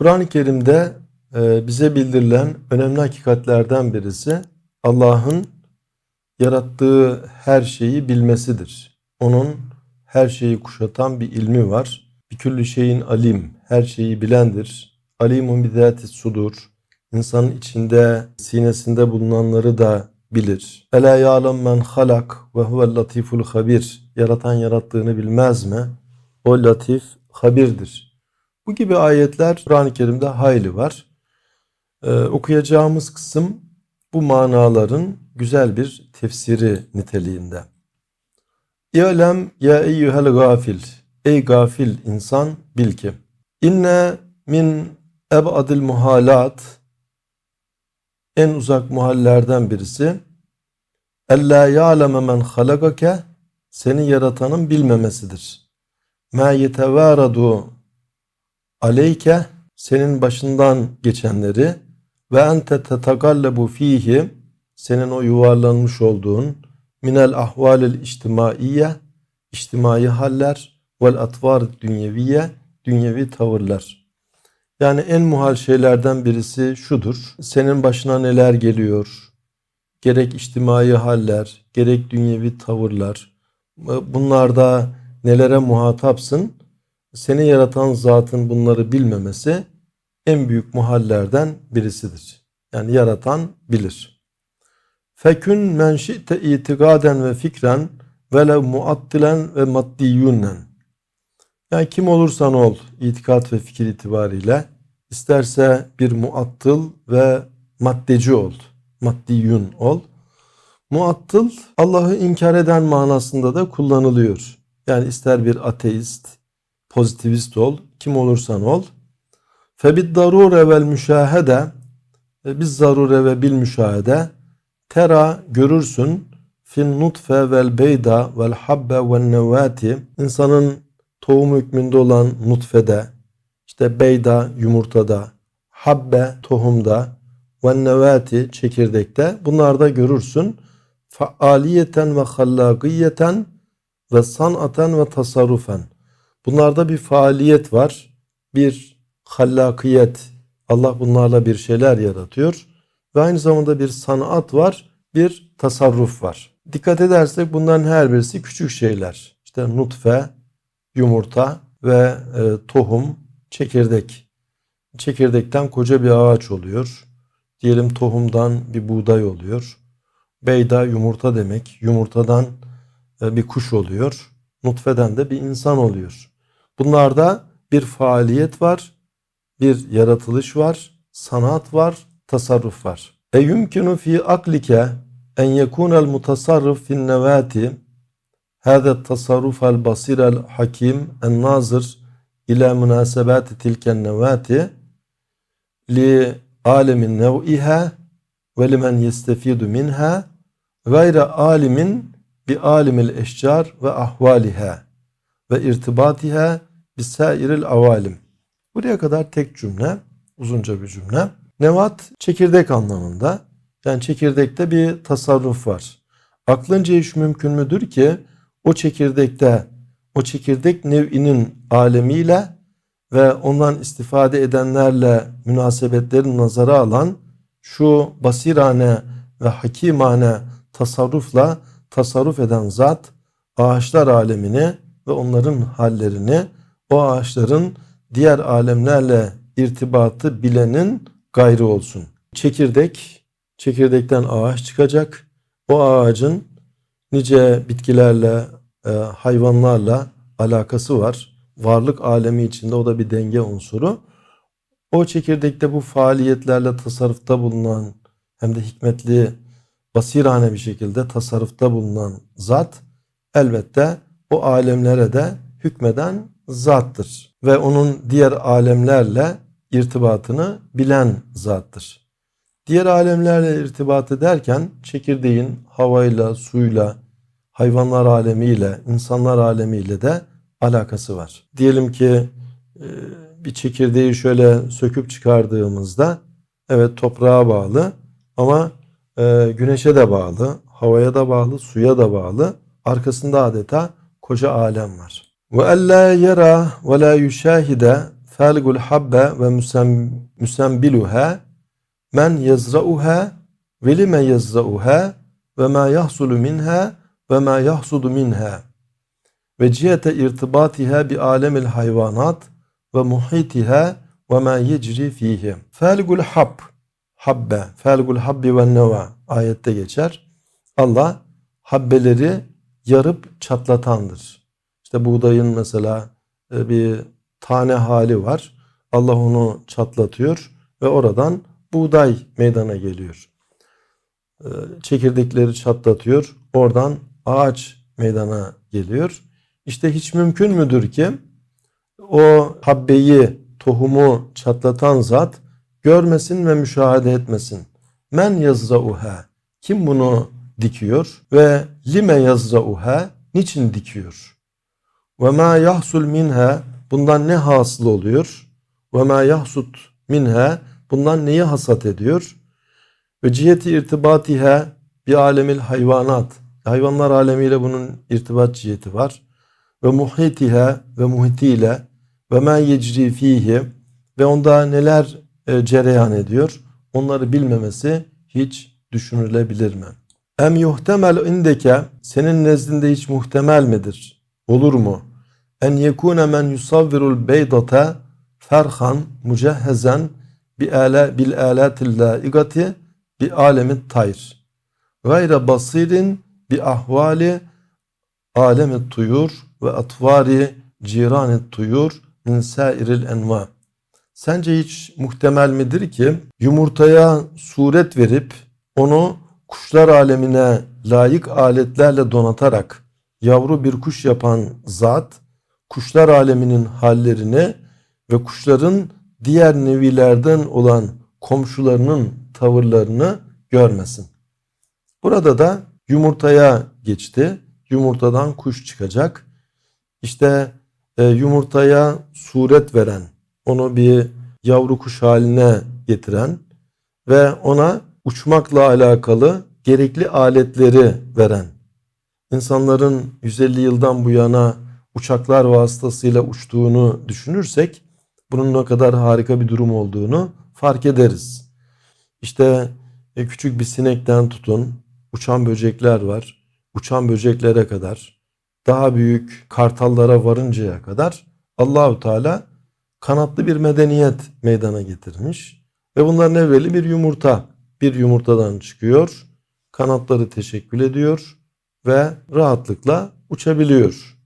Kur'an-ı Kerim'de e, bize bildirilen önemli hakikatlerden birisi Allah'ın yarattığı her şeyi bilmesidir. Onun her şeyi kuşatan bir ilmi var. Bir küllü şeyin alim, her şeyi bilendir. Alimun bidâti sudur. İnsanın içinde, sinesinde bulunanları da bilir. Ela ya'lem men halak ve huvel latiful habir. Yaratan yarattığını bilmez mi? O latif, habirdir. Bu gibi ayetler Kur'an-ı Kerim'de hayli var. Ee, okuyacağımız kısım bu manaların güzel bir tefsiri niteliğinde. İ'lem ya eyyuhel gafil. Ey gafil insan bil ki. İnne min ebadil muhalat en uzak muhallerden birisi Ella ya'leme men halagake seni yaratanın bilmemesidir. Ma yetevaradu aleyke senin başından geçenleri ve ente tetagallabu fihi senin o yuvarlanmış olduğun minel ahvalil içtimaiye içtimai haller vel atvar dünyeviye dünyevi tavırlar. Yani en muhal şeylerden birisi şudur. Senin başına neler geliyor? Gerek içtimai haller, gerek dünyevi tavırlar. Bunlarda nelere muhatapsın? Seni yaratan zatın bunları bilmemesi en büyük muhallerden birisidir. Yani yaratan bilir. Fekün men şi'te itikaden ve fikren velev muattilen ve maddiyunnen. Yani kim olursan ol itikat ve fikir itibariyle isterse bir muattıl ve maddeci ol. Maddiyun ol. Muattıl Allah'ı inkar eden manasında da kullanılıyor. Yani ister bir ateist, pozitivist ol, kim olursan ol. Febid darure vel müşahede biz zarure ve bil müşahede tera görürsün. Fin nutfe vel beyda vel habbe vel nevati. İnsanın tohum hükmünde olan nutfede işte beyda yumurtada habbe tohumda ve nevati çekirdekte bunlarda görürsün. Faaliyeten ve hallakiyeten ve sanaten ve tasarrufen bunlarda bir faaliyet var bir hallakiyet Allah bunlarla bir şeyler yaratıyor ve aynı zamanda bir sanat var bir tasarruf var. Dikkat edersek bunların her birisi küçük şeyler. İşte nutfe, yumurta ve e, tohum, çekirdek. Çekirdekten koca bir ağaç oluyor. Diyelim tohumdan bir buğday oluyor. Beyda yumurta demek. Yumurtadan e, bir kuş oluyor. Nutfeden de bir insan oluyor. Bunlarda bir faaliyet var, bir yaratılış var, sanat var, tasarruf var. E yumkinu fi aklike en yekunel mutasarrif fin nevati hâze tasarrufel basirel hakim en nazır ila münasebati tilken nevati li alemin nev'iha ve limen yestefidu minha gayre alimin bi alimil eşcar ve ahvaliha ve irtibatiha bisairil avalim. Buraya kadar tek cümle, uzunca bir cümle. Nevat çekirdek anlamında. Yani çekirdekte bir tasarruf var. Aklınca iş mümkün müdür ki o çekirdekte o çekirdek nev'inin alemiyle ve ondan istifade edenlerle münasebetlerin nazara alan şu basirane ve hakimane tasarrufla tasarruf eden zat ağaçlar alemini ve onların hallerini o ağaçların diğer alemlerle irtibatı bilenin gayrı olsun. Çekirdek, çekirdekten ağaç çıkacak. O ağacın nice bitkilerle, e, hayvanlarla alakası var. Varlık alemi içinde o da bir denge unsuru. O çekirdekte bu faaliyetlerle tasarrufta bulunan hem de hikmetli, basirane bir şekilde tasarrufta bulunan zat elbette o alemlere de hükmeden zattır. Ve onun diğer alemlerle irtibatını bilen zattır. Diğer alemlerle irtibat ederken çekirdeğin havayla, suyla, hayvanlar alemiyle, insanlar alemiyle de alakası var. Diyelim ki e, bir çekirdeği şöyle söküp çıkardığımızda evet toprağa bağlı ama e, güneşe de bağlı, havaya da bağlı, suya da bağlı. Arkasında adeta koca alem var. Ve ella yera ve la yüşahide faligul habbe ve müsem, müsembiluha men yazra'uha ve lime yazra'uha ve ma yahsulu minha ve ma yahsudu minha ve cihete irtibatiha bi alemil hayvanat ve muhitiha ve ma yecri fihi. Faligul hab habbe, faligul habbi ve neva ayette geçer. Allah habbeleri yarıp çatlatandır. İşte buğdayın mesela e, bir tane hali var. Allah onu çatlatıyor ve oradan buğday meydana geliyor. E, Çekirdekleri çatlatıyor. Oradan ağaç meydana geliyor. İşte hiç mümkün müdür ki o habbeyi, tohumu çatlatan zat görmesin ve müşahede etmesin. Men yazrauha. Kim bunu dikiyor ve lime yazrauha niçin dikiyor? Ve ma yahsul minha bundan ne hasıl oluyor? Ve ma yahsut minha bundan neyi hasat ediyor? Ve ciheti irtibatiha bi alemil hayvanat. Hayvanlar alemiyle bunun irtibat ciheti var. Ve muhitiha ve muhitiyle ve ma yecri fihi ve onda neler e, cereyan ediyor? Onları bilmemesi hiç düşünülebilir mi? Em yuhtemel indeke senin nezdinde hiç muhtemel midir? Olur mu? En yekune men yusavvirul beydata ferhan mucehhezen bi ala bil alatil laigati bi alemit tayr. Gayre basirin bi ahvali alemit tuyur ve atvari ciranit tuyur min sairil enva. Sence hiç muhtemel midir ki yumurtaya suret verip onu kuşlar alemine layık aletlerle donatarak yavru bir kuş yapan zat kuşlar aleminin hallerini ve kuşların diğer nevilerden olan komşularının tavırlarını görmesin. Burada da yumurtaya geçti. Yumurtadan kuş çıkacak. İşte e, yumurtaya suret veren, onu bir yavru kuş haline getiren ve ona uçmakla alakalı gerekli aletleri veren. İnsanların 150 yıldan bu yana uçaklar vasıtasıyla uçtuğunu düşünürsek bunun ne kadar harika bir durum olduğunu fark ederiz. İşte e, küçük bir sinekten tutun, uçan böcekler var. Uçan böceklere kadar, daha büyük kartallara varıncaya kadar Allahü Teala kanatlı bir medeniyet meydana getirmiş. Ve bunların evveli bir yumurta. Bir yumurtadan çıkıyor, kanatları teşekkül ediyor ve rahatlıkla uçabiliyor.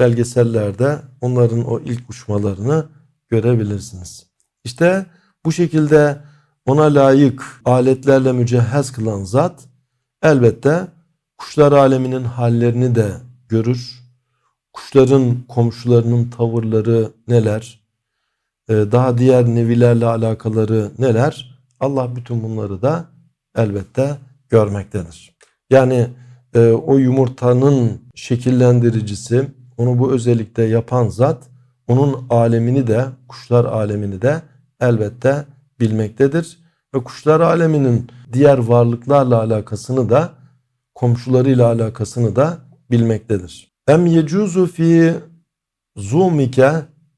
Belgesellerde onların o ilk uçmalarını görebilirsiniz. İşte bu şekilde ona layık aletlerle mücehhez kılan zat elbette kuşlar aleminin hallerini de görür. Kuşların komşularının tavırları neler? Ee, Daha diğer nevilerle alakaları neler? Allah bütün bunları da elbette görmektedir. Yani e, o yumurtanın şekillendiricisi, onu bu özellikte yapan zat, onun alemini de, kuşlar alemini de elbette bilmektedir. Ve kuşlar aleminin diğer varlıklarla alakasını da, komşularıyla alakasını da bilmektedir. Em yecuzu fi zumike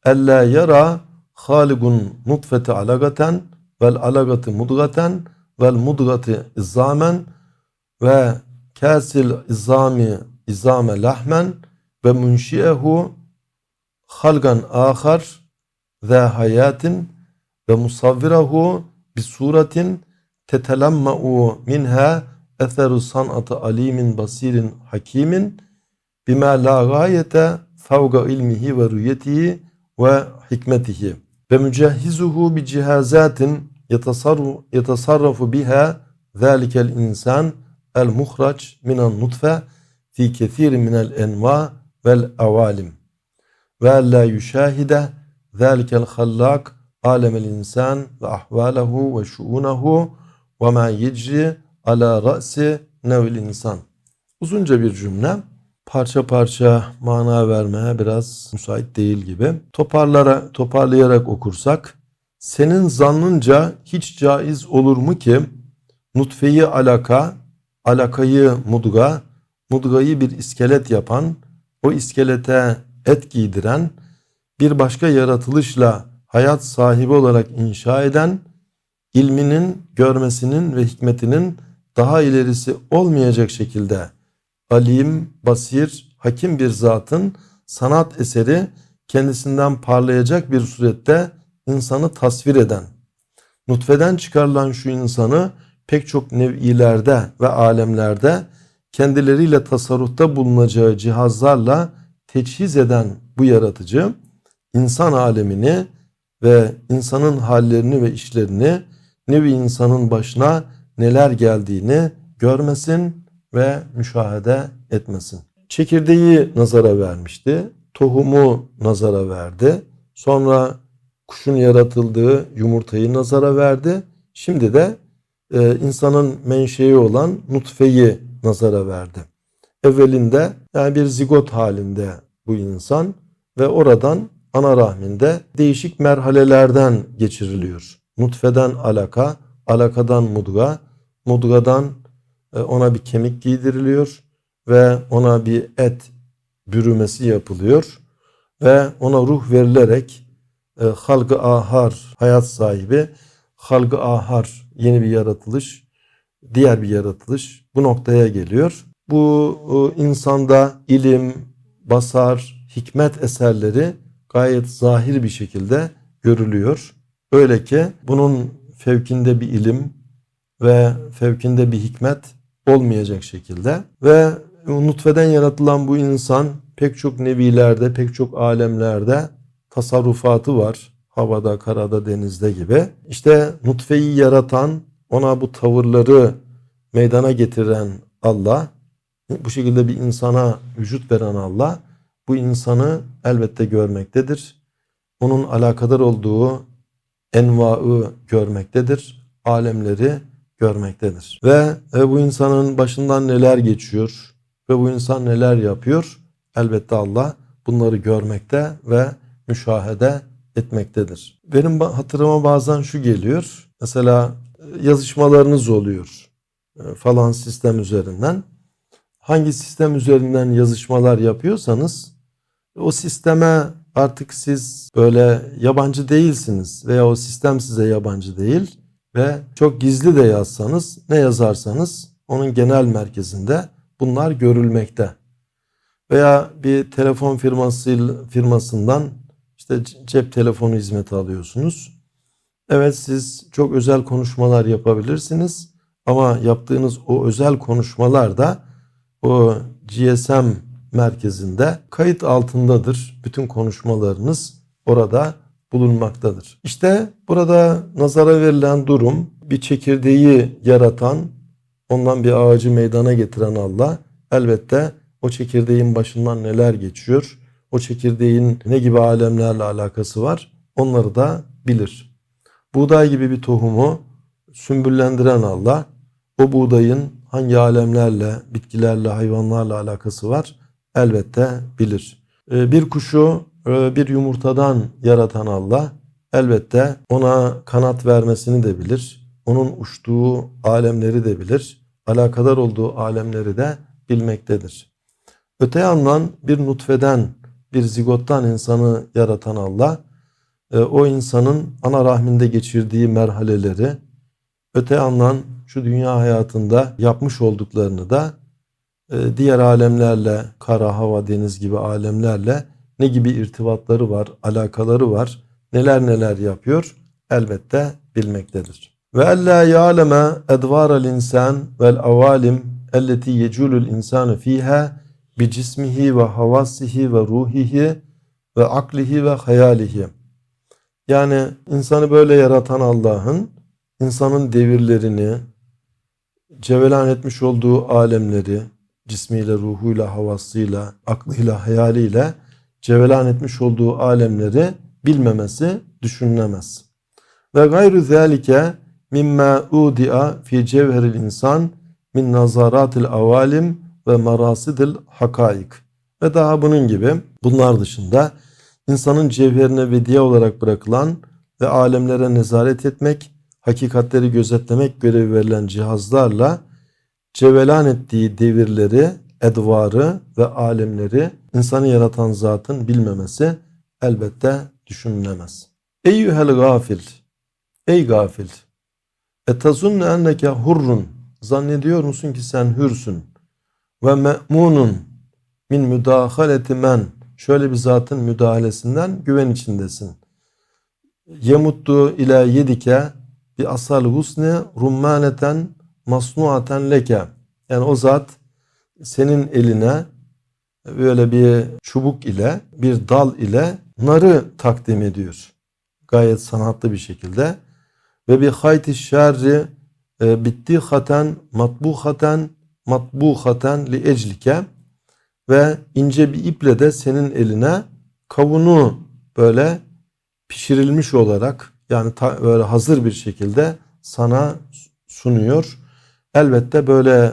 ella yara haligun nutfeti alagaten vel alagati mudgaten vel mudgati izzamen ve kasil izami izame lahmen ve munşiyehu halgan ahar ve hayatin ve musavvirahu bi suratin tetelamma'u minha etheru sanatı alimin basirin hakimin bima la gayete fevga ilmihi ve rüyetihi ve hikmetihi. Ve mücehhizuhu bi cihazatin yetasarrafu biha zalikel insan el muhraç minan nutfe fi kethir minel enva vel avalim ve la yüşahide zalikel hallak alemel insan ve ahvalehu ve şuunehu ve ma yecri ala ra'si nevil insan. Uzunca bir cümle parça parça mana vermeye biraz müsait değil gibi. Toparlara, toparlayarak okursak senin zannınca hiç caiz olur mu ki nutfeyi alaka, alakayı mudga, mudgayı bir iskelet yapan, o iskelete et giydiren, bir başka yaratılışla hayat sahibi olarak inşa eden, ilminin, görmesinin ve hikmetinin daha ilerisi olmayacak şekilde alim, basir, hakim bir zatın sanat eseri kendisinden parlayacak bir surette insanı tasvir eden, nutfeden çıkarılan şu insanı pek çok nev'ilerde ve alemlerde kendileriyle tasarrufta bulunacağı cihazlarla teçhiz eden bu yaratıcı insan alemini ve insanın hallerini ve işlerini nevi insanın başına neler geldiğini görmesin ve müşahede etmesin. Çekirdeği nazara vermişti. Tohumu nazara verdi. Sonra kuşun yaratıldığı yumurtayı nazara verdi. Şimdi de e, insanın menşei olan nutfeyi nazara verdi. Evvelinde yani bir zigot halinde bu insan ve oradan ana rahminde değişik merhalelerden geçiriliyor. Nutfeden alaka, alakadan mudga, mudgadan e, ona bir kemik giydiriliyor ve ona bir et bürümesi yapılıyor ve ona ruh verilerek e, halgı ahar hayat sahibi halgı ahar yeni bir yaratılış diğer bir yaratılış bu noktaya geliyor. Bu e, insanda ilim, basar, hikmet eserleri gayet zahir bir şekilde görülüyor. Öyle ki bunun fevkinde bir ilim ve fevkinde bir hikmet olmayacak şekilde ve nutfeden yaratılan bu insan pek çok nevilerde, pek çok alemlerde tasarrufatı var. Havada, karada, denizde gibi. İşte nutfeyi yaratan, ona bu tavırları meydana getiren Allah, bu şekilde bir insana vücut veren Allah, bu insanı elbette görmektedir. Onun alakadar olduğu envaı görmektedir. Alemleri görmektedir. Ve, ve bu insanın başından neler geçiyor ve bu insan neler yapıyor? Elbette Allah bunları görmekte ve müşahede etmektedir. Benim hatırıma bazen şu geliyor. Mesela yazışmalarınız oluyor e, falan sistem üzerinden. Hangi sistem üzerinden yazışmalar yapıyorsanız o sisteme artık siz böyle yabancı değilsiniz veya o sistem size yabancı değil ve çok gizli de yazsanız ne yazarsanız onun genel merkezinde bunlar görülmekte. Veya bir telefon firması firmasından işte cep telefonu hizmeti alıyorsunuz. Evet siz çok özel konuşmalar yapabilirsiniz ama yaptığınız o özel konuşmalar da o GSM merkezinde kayıt altındadır. Bütün konuşmalarınız orada bulunmaktadır. İşte burada nazara verilen durum bir çekirdeği yaratan, ondan bir ağacı meydana getiren Allah elbette o çekirdeğin başından neler geçiyor, o çekirdeğin ne gibi alemlerle alakası var onları da bilir. Buğday gibi bir tohumu sümbüllendiren Allah o buğdayın hangi alemlerle, bitkilerle, hayvanlarla alakası var elbette bilir. Ee, bir kuşu e, bir yumurtadan yaratan Allah elbette ona kanat vermesini de bilir. Onun uçtuğu alemleri de bilir. Alakadar olduğu alemleri de bilmektedir. Öte yandan bir nutfeden, bir zigottan insanı yaratan Allah, e, o insanın ana rahminde geçirdiği merhaleleri, öte yandan şu dünya hayatında yapmış olduklarını da e, diğer alemlerle, kara, hava, deniz gibi alemlerle ne gibi irtibatları var, alakaları var, neler neler yapıyor elbette bilmektedir. Ve ella ya'leme edvaral insan vel avalim elleti yeculul insanu fiha bi cismihi ve havasihi ve ruhihi ve aklihi ve hayalihi. Yani insanı böyle yaratan Allah'ın insanın devirlerini, cevelan etmiş olduğu alemleri, cismiyle, ruhuyla, havasıyla, aklıyla, hayaliyle cevelan etmiş olduğu alemleri bilmemesi düşünülemez. Ve gayrü zâlike mimma udi'a fi cevheril insan min nazaratil avalim ve marasidil hakaik. Ve daha bunun gibi bunlar dışında insanın cevherine vediye olarak bırakılan ve alemlere nezaret etmek, hakikatleri gözetlemek görevi verilen cihazlarla cevelan ettiği devirleri, edvarı ve alemleri insanı yaratan zatın bilmemesi elbette düşünülemez. Eyyühel gafil. Ey gafil. Etazunne enneke hurrun. Zannediyor musun ki sen hürsün. Ve me'munun min müdahaleti men. Şöyle bir zatın müdahalesinden güven içindesin. Yemuttu ila yedike bi asal husni rummaneten masnuaten leke. Yani o zat senin eline böyle bir çubuk ile bir dal ile narı takdim ediyor. Gayet sanatlı bir şekilde. Ve bir hayti şerri e, bitti haten matbuhaten matbuhaten li eclike ve ince bir iple de senin eline kavunu böyle pişirilmiş olarak yani ta- böyle hazır bir şekilde sana sunuyor. Elbette böyle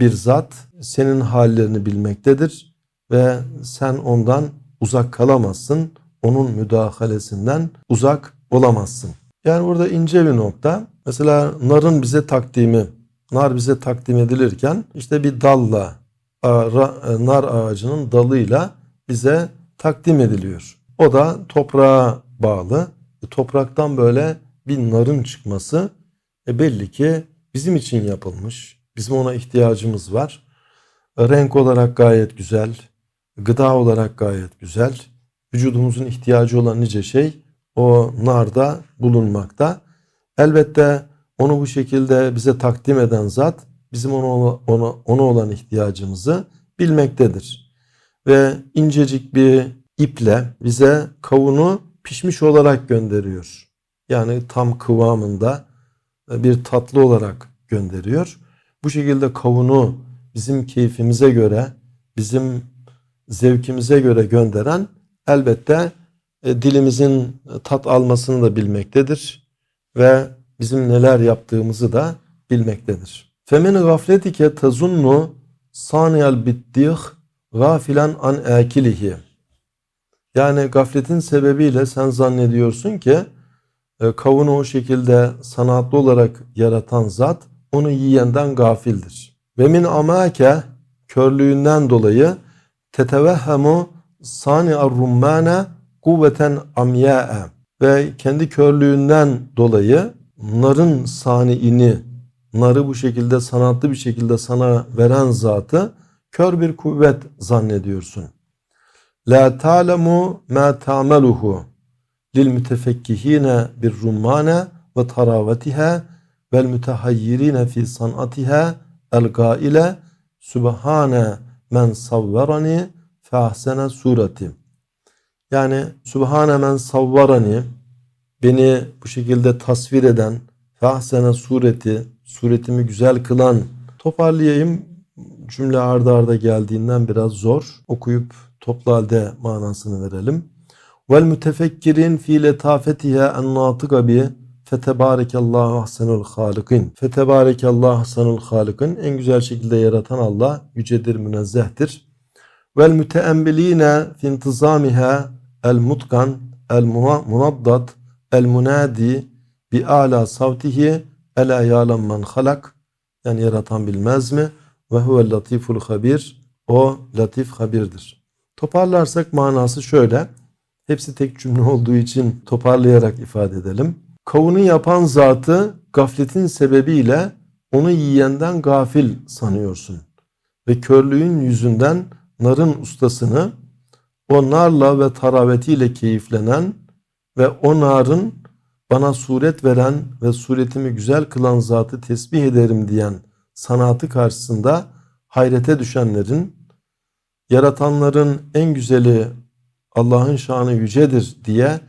bir zat senin hallerini bilmektedir ve sen ondan uzak kalamazsın. Onun müdahalesinden uzak olamazsın. Yani burada ince bir nokta. Mesela narın bize takdimi, nar bize takdim edilirken işte bir dalla, ra- nar ağacının dalıyla bize takdim ediliyor. O da toprağa bağlı. Topraktan böyle bir narın çıkması e, belli ki bizim için yapılmış. Bizim ona ihtiyacımız var. E, Renk olarak gayet güzel. Gıda olarak gayet güzel. Vücudumuzun ihtiyacı olan nice şey o narda bulunmakta. Elbette onu bu şekilde bize takdim eden zat bizim ona, ona, ona olan ihtiyacımızı bilmektedir. Ve incecik bir iple bize kavunu pişmiş olarak gönderiyor. Yani tam kıvamında e, bir tatlı olarak gönderiyor. Bu şekilde kavunu bizim keyfimize göre, bizim zevkimize göre gönderen elbette e, dilimizin tat almasını da bilmektedir ve bizim neler yaptığımızı da bilmektedir. Femin gafletike tazunnu saniyal bittih gafilen an akilihi. Yani gafletin sebebiyle sen zannediyorsun ki e, kavunu o şekilde sanatlı olarak yaratan zat onu yiyenden gafildir. Ve min amake körlüğünden dolayı tetevehhemu sani ar-rummane kuvveten amya'e ve kendi körlüğünden dolayı narın saniini narı bu şekilde sanatlı bir şekilde sana veren zatı kör bir kuvvet zannediyorsun. La ta'lemu ma ta'meluhu lil mütefekkihine bir rummane ve taravetiha vel mütehayyirine fi sanatiha el gaile subhane men savverani fe sureti. Yani Subhane men savvarani beni bu şekilde tasvir eden fe ahsene sureti suretimi güzel kılan toparlayayım cümle arda arda geldiğinden biraz zor okuyup toplu halde manasını verelim. Vel mütefekkirin fi letafetiha en natıga bi Fetebarekallahu ahsenul halikin. Fetebarekallahu ahsenul halikin. En güzel şekilde yaratan Allah yücedir, münezzehtir. Vel müteemmiline fi intizamiha el mutkan el munaddat el munadi bi ala savtihi ela ya'lem men halak. Yani yaratan bilmez mi? Ve huvel latiful habir. O latif habirdir. Toparlarsak manası şöyle. Hepsi tek cümle olduğu için toparlayarak ifade edelim. Kavunu yapan zatı gafletin sebebiyle onu yiyenden gafil sanıyorsun. Ve körlüğün yüzünden narın ustasını o narla ve taravetiyle keyiflenen ve o narın bana suret veren ve suretimi güzel kılan zatı tesbih ederim diyen sanatı karşısında hayrete düşenlerin, yaratanların en güzeli Allah'ın şanı yücedir diye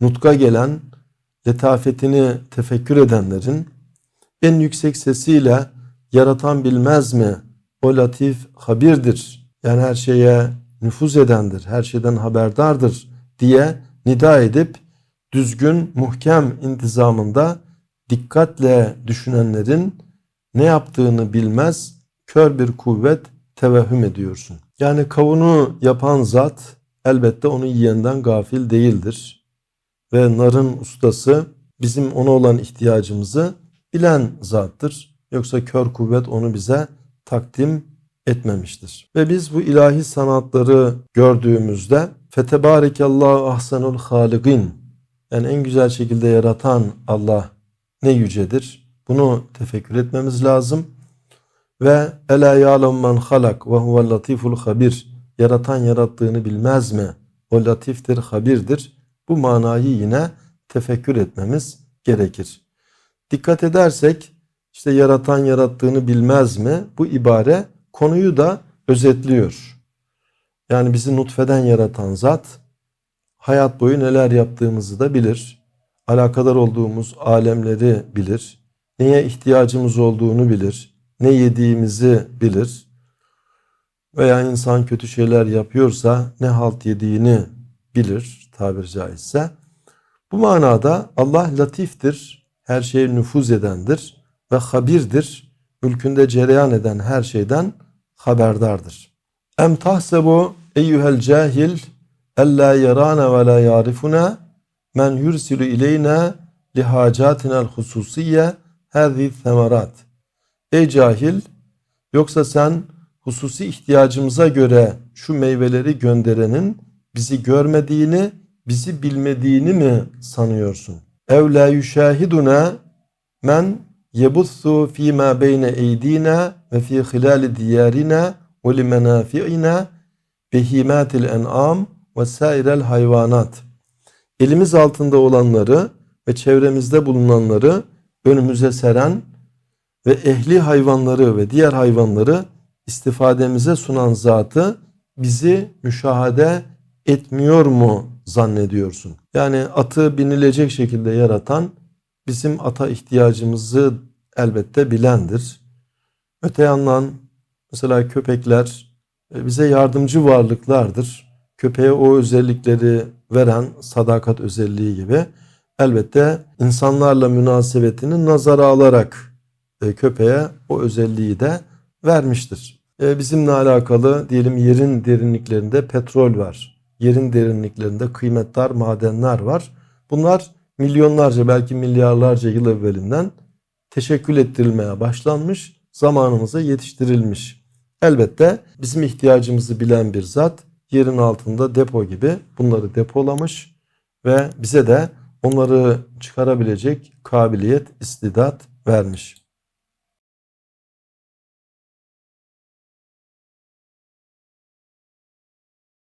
nutka gelen, letafetini tefekkür edenlerin, en yüksek sesiyle yaratan bilmez mi, o latif habirdir, yani her şeye nüfuz edendir, her şeyden haberdardır diye nida edip düzgün, muhkem intizamında dikkatle düşünenlerin ne yaptığını bilmez, kör bir kuvvet tevehhüm ediyorsun. Yani kavunu yapan zat elbette onu yiyenden gafil değildir. Ve narın ustası bizim ona olan ihtiyacımızı bilen zattır. Yoksa kör kuvvet onu bize takdim etmemiştir. Ve biz bu ilahi sanatları gördüğümüzde fetebarekallahu ahsenul haligin Yani en güzel şekilde yaratan Allah ne yücedir. Bunu tefekkür etmemiz lazım. Ve ela ya'lem men halak ve huvel latiful habir. Yaratan yarattığını bilmez mi? O latiftir, habirdir. Bu manayı yine tefekkür etmemiz gerekir. Dikkat edersek işte yaratan yarattığını bilmez mi? Bu ibare konuyu da özetliyor. Yani bizi nutfeden yaratan zat hayat boyu neler yaptığımızı da bilir. Alakadar olduğumuz alemleri bilir. Neye ihtiyacımız olduğunu bilir. Ne yediğimizi bilir. Veya insan kötü şeyler yapıyorsa ne halt yediğini bilir tabiri caizse. Bu manada Allah latiftir, her şeye nüfuz edendir ve habirdir. Mülkünde cereyan eden her şeyden haberdardır. Em tahsebu eyyuhel cahil ella yarana ve la yarifuna men yursilu ileyna lihacatinel hususiyye hâzi semerat. Ey cahil yoksa sen hususi ihtiyacımıza göre şu meyveleri gönderenin bizi görmediğini, bizi bilmediğini mi sanıyorsun? Ev la yüşahiduna men yebussu fîmâ beyne eydînâ ve fî hilâli diyârinâ ve limenâfi'inâ behîmâtil en'âm ve sâirel hayvanat. Elimiz altında olanları ve çevremizde bulunanları önümüze seren ve ehli hayvanları ve diğer hayvanları istifademize sunan zatı bizi müşahede etmiyor mu zannediyorsun? Yani atı binilecek şekilde yaratan bizim ata ihtiyacımızı elbette bilendir. Öte yandan mesela köpekler e, bize yardımcı varlıklardır. Köpeğe o özellikleri veren sadakat özelliği gibi elbette insanlarla münasebetini nazara alarak köpeğe o özelliği de vermiştir. E, Bizimle alakalı diyelim yerin derinliklerinde petrol var. Yerin derinliklerinde kıymetli madenler var. Bunlar milyonlarca belki milyarlarca yıl evvelinden teşekkül ettirilmeye başlanmış, zamanımıza yetiştirilmiş. Elbette bizim ihtiyacımızı bilen bir zat yerin altında depo gibi bunları depolamış ve bize de onları çıkarabilecek kabiliyet, istidat vermiş.